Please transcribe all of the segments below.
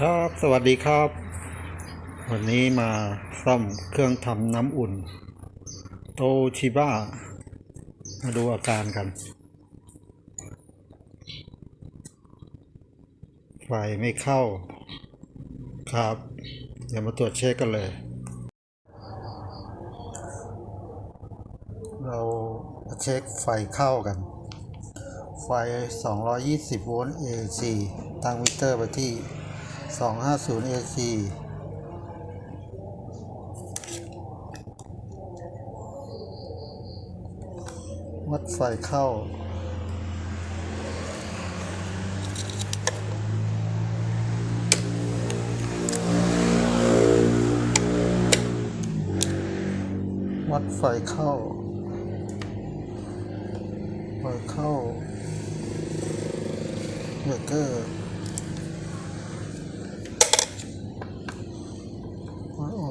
ครับ สวัสดีครับ วันนี้มาซ่อมเครื่องทำน้ำอุ่น โตชิบ้า มาดูอาการกัน ไฟไม่เข้า ครับ เดี๋ยวมาตรวจเช็คกันเลย เราเช็คไฟเข้ากัน ไฟ 220 โวลต์ AC ตั้งมิเตอร์ไปที่ 250 AC วัดไฟเข้า วัดไฟเข้า ไฟเข้าเบรกเกอร์วัดอ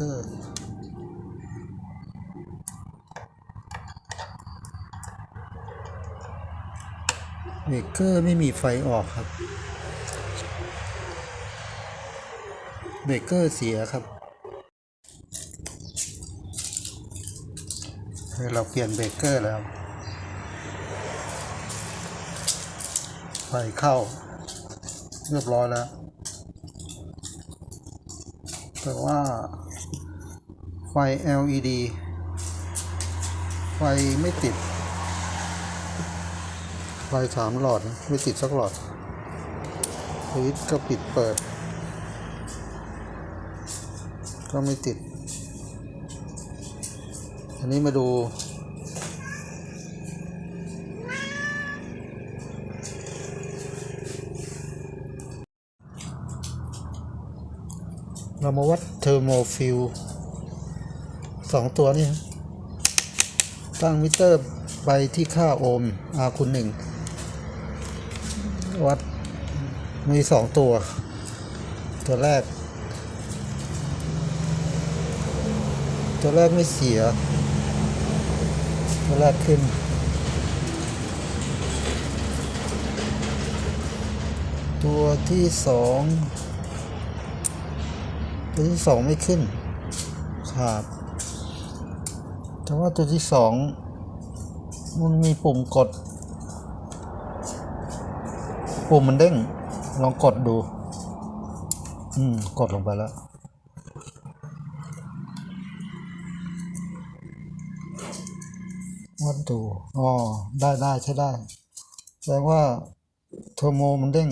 อกเบเกอร์เบรกเกอร์ไม่มีไฟออกครับ เบรกเกอร์เสียครับ เราเปลี่ยนเบรกเกอร์แล้ว ไฟเข้า เรียบร้อยแล้ว แต่ว่า ไฟ LED ไฟไม่ติด ไฟสามหลอดไม่ติดสักหลอดสวิตก็ปิดเปิด ก็ไม่ติด อันนี้มาดู เรามาวัดเทอร์โมฟิล สองตัวนี่ตั้งมิเตอร์ไปที่ค่าโอห์ม R คูณหนึ่งวัดมีสองตัว ตัวแรก ตัวแรกไม่เสีย ตัวแรกขึ้น ตัวที่สองตัวที่สองไม่ขึ้น ครับ แต่ว่าตัวที่สองมันมีปุ่มกด ปุ่มมันเด้ง ลองกดดู อืม กดลงไปแล้ววัดดูอ๋อ ได้ได้ใช้ได้ แสดงว่าเทอร์โมมันเด้ง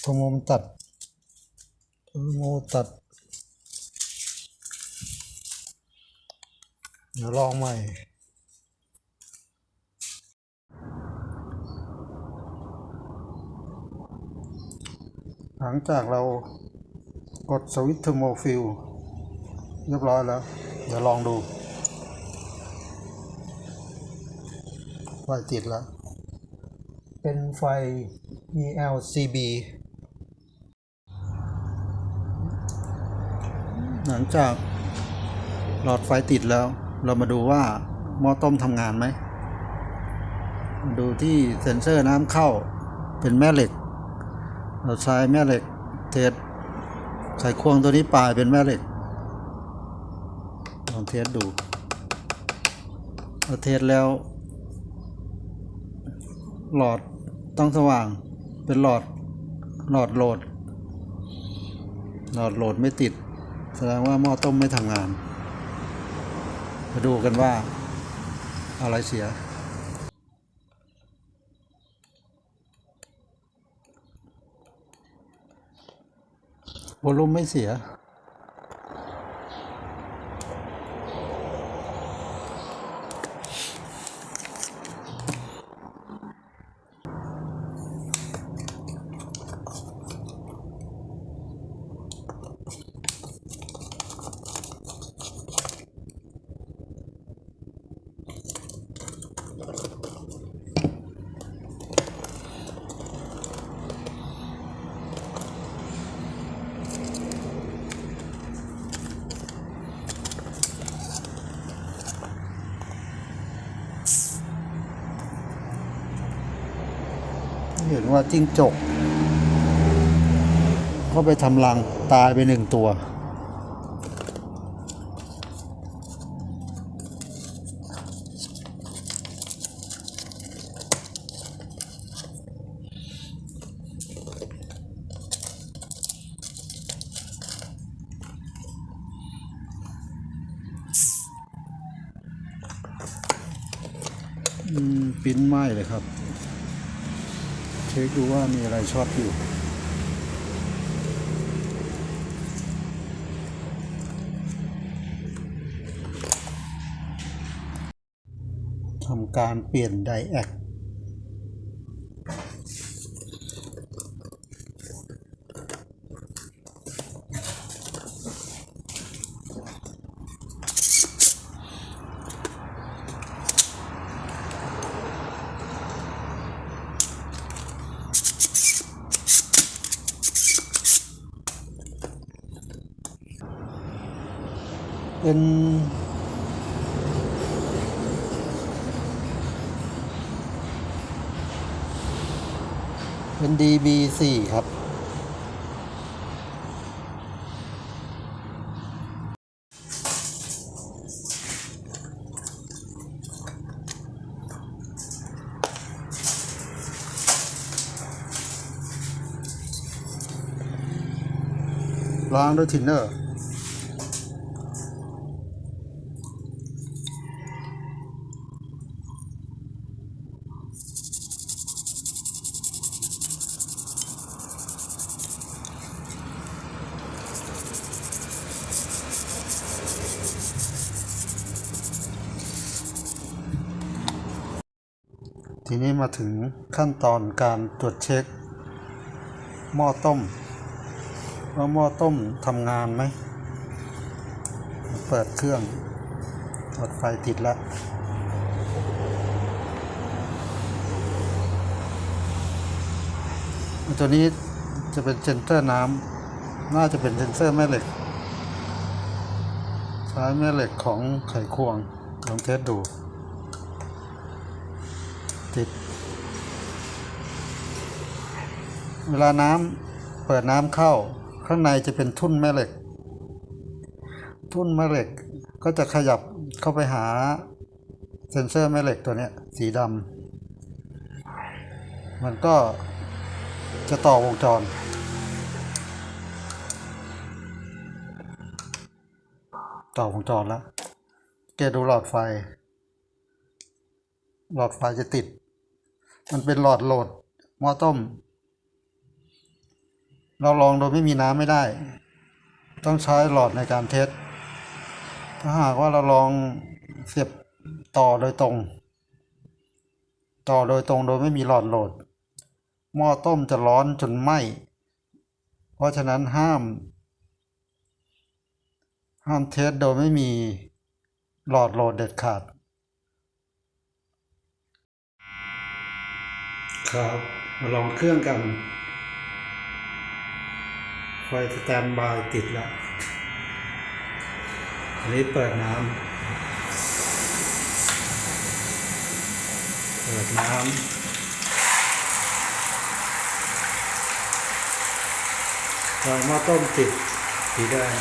เทอร์โมมันตัด เทอร์โมตัด เดี๋ยวลองใหม่หลังจากเรากดสวิตช์เทอร์โมฟิลเรียบร้อยแล้ว เดี๋ยวลองดูไฟติดแล้ว เป็นไฟ ELCB หลังจากหลอดไฟติดแล้ว เรามาดูว่าหม้อต้มทำงานไหม ดูที่เซ็นเซอร์น้ำเข้าเป็นแม่เหล็ก เราใช้แม่เหล็กเทสไขควงตัวนี้ปลายเป็นแม่เหล็ก ลองเทสดูเราเทสแล้ว หลอดต้องสว่างเป็นหลอดหลอดโหลด หลอดโหลดไม่ติด แสดงว่าหม้อต้มไม่ทำงาน มาดูกันว่าอะไรเสีย วอลลุ่มไม่เสีย เห็นว่าจิ้งจกก็ไปทำรังตายไปหนึ่งตัวอืมปิ้นไหม้เลยครับ ช็คดูว่ามีอะไรช็อตอยู่ทำการเปลี่ยนไดแอค เป็นเป็น DB4 ครับ ล้างด้วยทินเนอร์ ทีนี้มาถึงขั้นตอนการตรวจเช็ค หม้อต้ม ว่าหม้อต้มทำงานไหม เปิดเครื่องหลดไฟติดแล้วตัวนี้จะเป็นเซนเซอร์น้ำ น่าจะเป็นเซนเซอร์แม่เหล็ก ใช้แม่เหล็กของไขควงลองเทสดู ติด เวลาน้ำเปิดน้ำเข้า ข้างในจะเป็นทุ่นแม่เหล็ก ทุ่นแม่เหล็กก็จะขยับเข้าไปหาเซ็นเซอร์แม่เหล็กตัวนี้สีดำมันก็จะต่อวงจร ต่อวงจรแล้ว เกดูหลอดไฟ หลอดไฟจะติด มันเป็นหลอดโหลดหม้อต้ม เราลองโดยไม่มีน้ำไม่ได้ ต้องใช้หลอดในการเทสถ้าหากว่าเราลองเสียบต่อโดยตรง ต่อโดยตรงโดยไม่มีหลอดโหลด หม้อต้มจะร้อนจนไหม้เพราะฉะนั้นห้าม ห้ามเทสโดยไม่มีหลอดโหลดเด็ดขาด ครับ มาลองเครื่องกัน ไฟสแตนบายติดแล้วอันนี้เปิดน้ำ เปิดน้ำไฟม้อต้มติดสีแดง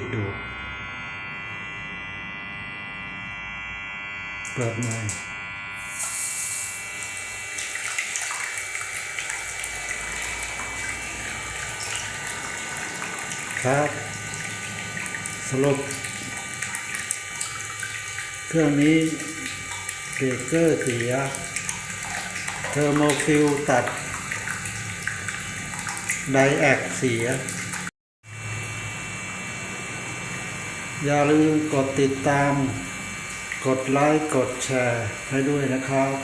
ผมปิดดูเปิดหม่ครับ สรุป เครื่องนี้เบรกเกอร์เสีย เทอร์โมฟิลตัด ไดแอกเสีย อย่าลืมกดติดตาม กดไลค์ กดแชร์ให้ด้วยนะครับ